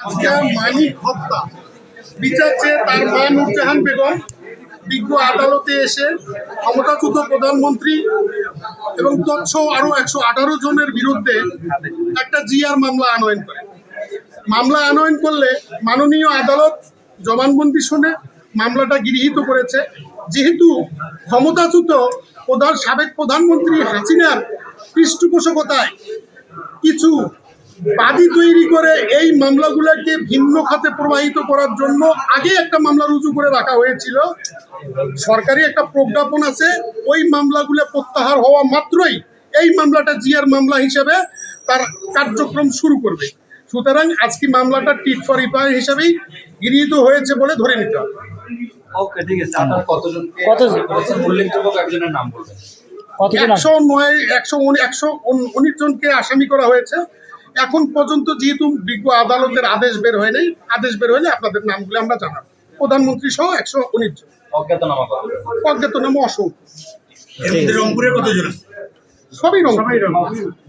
আজকে মানিক হত্যা। বিচার চেয়ে তার মা নুরজাহান বেগম বিজ্ঞ আদালতে এসে ক্ষমতাচ্যুত প্রধানমন্ত্রী এবং একশো আঠারো জনের বিরুদ্ধে একটা জিআর মামলা আনয়ন করে। মামলা আনয়ন করলে মাননীয় আদালত জবানবন্দি শুনে মামলাটা গৃহীত করেছে। যেহেতু ক্ষমতাচ্যুত প্রধান সাবেক প্রধানমন্ত্রী হাসিনার পৃষ্ঠপোষকতায় কিছু বাদী তৈরি করে এই মামলাগুলোকে ভিন্ন খাতে প্রবাহিত করার জন্য আগে একটা মামলা রুজু করে রাখা হয়েছিল। সরকারি একটা প্রজ্ঞাপন আছে ওই মামলাগুলো প্রত্যাহার হওয়া মাত্রই এই মামলাটা জিয়ার মামলা হিসেবে তার কার্যক্রম শুরু করবে। সুতরাং আজকে মামলাটা টিট ফর ইফার হিসেবেই গৃহীত হয়েছে বলে ধরে নিতে হবে। ওকে ঠিক আছে। আপনার কতজন? কতজন? উল্লেখযোগ্য একজনের নাম বলবেন একশো নয় একশো একশো উনিশ জনকে আসামি করা হয়েছে। এখন পর্যন্ত যেহেতু বিজ্ঞ আদালতের আদেশ বের হয় নাই আদেশ বের হলে আপনাদের নামগুলো আমরা জানাব। প্রধানমন্ত্রী সহ একশো উনিশ জন। অজ্ঞাতনামা অসংখ্য। রংপুরে কতজন আছে? সবই রং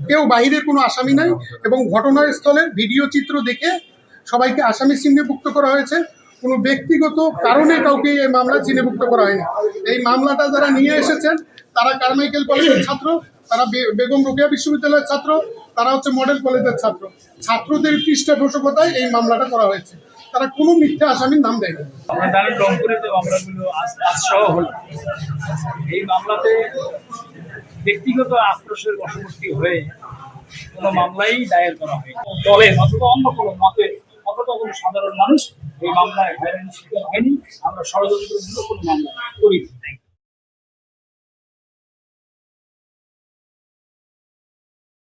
কেউ বাহিরের কোনো আসামি নাই এবং ঘটনাস্থলের ভিডিও চিত্র দেখে সবাইকে আসামি চিহ্নভুক্ত করা হয়েছে। কোনো ব্যক্তিগত কারণে কাউকে এই মামলা চিহ্নভুক্ত করা হয়নি। এই মামলাটা যারা নিয়ে এসেছেন তারা কারমাইকেল কলেজের ছাত্র। তারা বেগম রোকেয়া বিশ্ববিদ্যালয়ের ছাত্র, তারা হচ্ছে মডেল কলেজের ছাত্র। ছাত্রদের পৃষ্ঠপোষকতায় এই মামলাটা করা হয়েছে। তারা কোনো মিথ্যা আসামির নাম দেয়নি। এই মামলাতে ব্যক্তিগত আক্রোশের বশবর্তী হয়ে কোনো মামলাই দায়ের করা হয়নি। দলের অথবা অন্য কোনো মতের অথবা কোনো সাধারণ মানুষ এই মামলায় হয়নি। আমরা ষড়যন্ত্রমূলক কোনো মামলা করি